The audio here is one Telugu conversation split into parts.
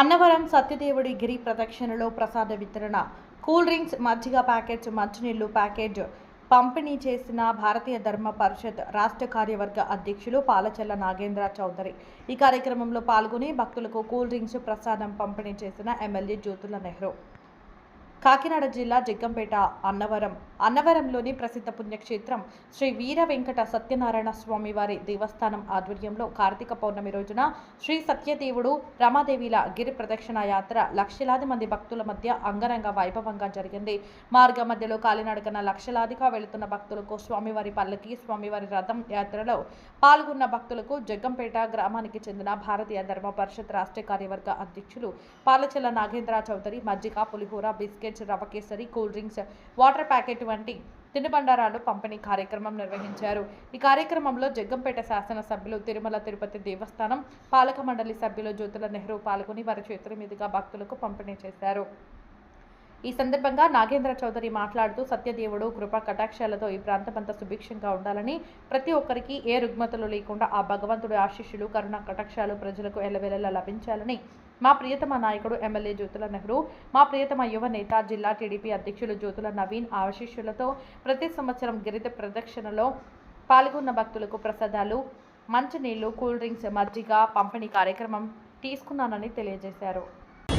అన్నవరం సత్యదేవుడి గిరి ప్రదక్షిణలో ప్రసాద వితరణ. కూల్ డ్రింక్స్ మజ్జిగ ప్యాకెట్స్ మంచినీళ్ళు ప్యాకేజ్ పంపిణీ చేసిన భారతీయ ధర్మ పరిషత్ రాష్ట్ర కార్యవర్గ అధ్యక్షులు పాలచెల్ల నాగేంద్ర చౌదరి. ఈ కార్యక్రమంలో పాల్గొని భక్తులకు కూల్ డ్రింక్స్ ప్రసాదం పంపిణీ చేసిన ఎమ్మెల్యే జ్యోతుల నెహ్రూ. కాకినాడ జిల్లా జగ్గంపేట అన్నవరం. అన్నవరంలోని ప్రసిద్ధ పుణ్యక్షేత్రం శ్రీ వీర వెంకట సత్యనారాయణ స్వామి వారి దేవస్థానం ఆధ్వర్యంలో కార్తీక పౌర్ణమి రోజున శ్రీ సత్యదేవుడు రమాదేవిల గిరి ప్రదక్షిణ యాత్ర లక్షలాది మంది భక్తుల మధ్య అంగరంగ వైభవంగా జరిగింది. మార్గ మధ్యలో కాలినడకన లక్షలాదిగా వెళుతున్న భక్తులకు స్వామివారి పల్లకి స్వామివారి రథం యాత్రలో పాల్గొన్న భక్తులకు జగ్గంపేట గ్రామానికి చెందిన భారతీయ ధర్మ పరిషత్ రాష్ట్ర కార్యవర్గ అధ్యక్షులు పాలచెల్ల నాగేంద్ర చౌదరి మజ్జిగ పులిహోర బిస్కెట్స్ రవ కేసరి కూల్ డ్రింక్స్ వాటర్ ప్యాకెట్ వంటి తినుబండారాలు పంపిణీ కార్యక్రమం నిర్వహించారు. ఈ కార్యక్రమంలో జగ్గంపేట శాసనసభ్యులు తిరుమల తిరుపతి దేవస్థానం పాలక మండలి సభ్యులు జ్యోతుల నెహ్రూ పాల్గొని వారి చేతుల మీదుగా భక్తులకు పంపిణీ చేశారు. ఈ సందర్భంగా నాగేంద్ర చౌదరి మాట్లాడుతూ సత్యదేవుడు కృప కటాక్షాలతో ఈ ప్రాంతమంతా సుభిక్షంగా ఉండాలని ప్రతి ఒక్కరికి ఏ రుగ్మతలు లేకుండా ఆ భగవంతుడి ఆశీస్సులు కరుణ కటాక్షాలు ప్రజలకు ఎల్లవెల్లలా లభించాలని మా ప్రియతమ నాయకుడు ఎమ్మెల్యే జ్యోతుల నెహ్రూ మా ప్రియతమ యువ నేత జిల్లా టీడీపీ అధ్యక్షులు జ్యోతుల నవీన్ ఆశీస్సులతో ప్రతి సంవత్సరం గిరిత ప్రదక్షిణలో పాల్గొన్న భక్తులకు ప్రసాదాలు మంచినీళ్ళు కూల్ డ్రింక్స్ మజ్జిగ పంపిణీ కార్యక్రమం తీసుకున్నానని తెలియజేశారు.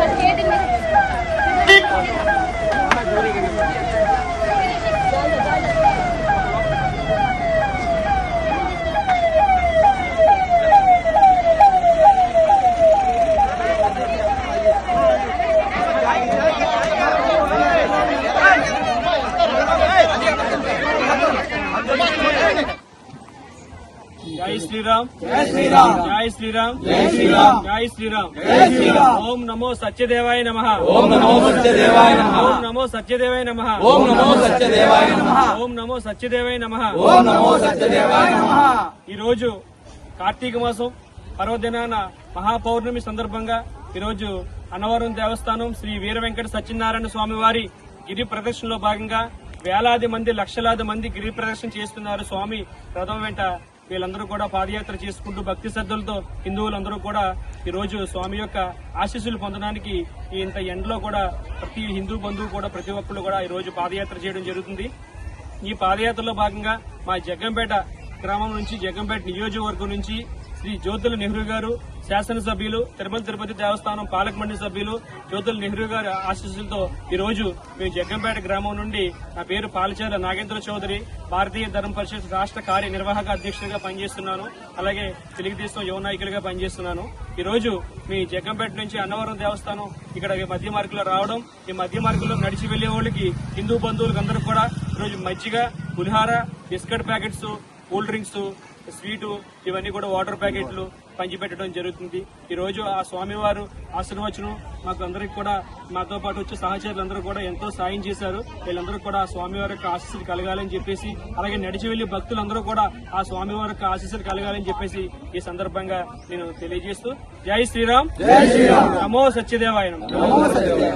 మహిళ జై శ్రీరామ్. జై శ్రీరామ్. జై శ్రీరామ్. జై శ్రీరామ్. జై శ్రీరామ్. జై శ్రీరామ్. ఓం నమో సత్యదేవాయ నమ. ఓం నమో సత్యదేవాయ నమ. ఓం నమో సత్యదేవాయ నమ. ఓం నమో సత్యదేవాయ నమ. ఓం నమో సత్యదేవాయ నమ. ఓం నమో సత్యదేవాయ నమ. ఈ రోజు కార్తీక మాసం పర్వదినాన మహాపౌర్ణమి సందర్భంగా ఈరోజు అన్నవరం దేవస్థానం శ్రీ వీర వెంకట సత్యనారాయణ స్వామి వారి గిరి ప్రదర్శనలో భాగంగా వేలాది మంది లక్షలాది మంది గిరి ప్రదర్శన చేస్తున్నారు. స్వామి రథం వెంట వీళ్ళందరూ కూడా పాదయాత్ర చేసుకుంటూ భక్తి శ్రద్ధలతో హిందువులందరూ కూడా ఈరోజు స్వామి యొక్క ఆశీస్సులు పొందడానికి ఇంత ఎండలో కూడా ప్రతి హిందూ బంధువు కూడా ప్రతి ఒక్కరు కూడా ఈరోజు పాదయాత్ర చేయడం జరుగుతుంది. ఈ పాదయాత్రలో భాగంగా మా జగ్గంపేట గ్రామం నుంచి జగ్గంపేట నియోజకవర్గం నుంచి శ్రీ జ్యోతుల నెహ్రూ గారు శాసనసభ్యులు తిరుమల తిరుపతి దేవస్థానం పాలక మండలి సభ్యులు జ్యోతుల నెహ్రూ గారి ఆశీస్సులతో ఈ రోజు మేము జగ్గంపేట గ్రామం నుండి నా పేరు పాలచేల నాగేంద్ర చౌదరి భారతీయ ధర్మ పరిషత్ రాష్ట్ర కార్యనిర్వాహక అధ్యక్షుడిగా పనిచేస్తున్నాను. అలాగే తెలుగుదేశం యువ నాయకులుగా పనిచేస్తున్నాను. ఈ రోజు మీ జగ్గంపేట నుంచి అన్నవరం దేవస్థానం ఇక్కడ మధ్య మార్గంలో రావడం ఈ మధ్య మార్గంలో నడిచి వెళ్ళే వాళ్ళకి హిందూ బంధువులకు అందరూ కూడా ఈరోజు మజ్జిగ పులిహార biscuit packets cool drinks sweet ఇవన్నీ కూడా వాటర్ ప్యాకెట్లు పంచిపెట్టడం జరుగుతుంది. ఈ రోజు ఆ స్వామివారు ఆశీర్వచనం మాకు అందరికి కూడా మాతో పాటు వచ్చే సహచరులందరూ కూడా ఎంతో సాయం చేశారు. వీళ్ళందరూ కూడా ఆ స్వామివారి యొక్క ఆశీస్సులు కలగాలని చెప్పేసి అలాగే నడిచి వెళ్ళి భక్తులందరూ కూడా ఆ స్వామివారి యొక్క ఆశీస్సులు కలగాలని చెప్పేసి ఈ సందర్భంగా నేను తెలియజేస్తూ జై శ్రీరామ్. నమో సత్యదేవాయ నమః. నమో సత్యదేవాయ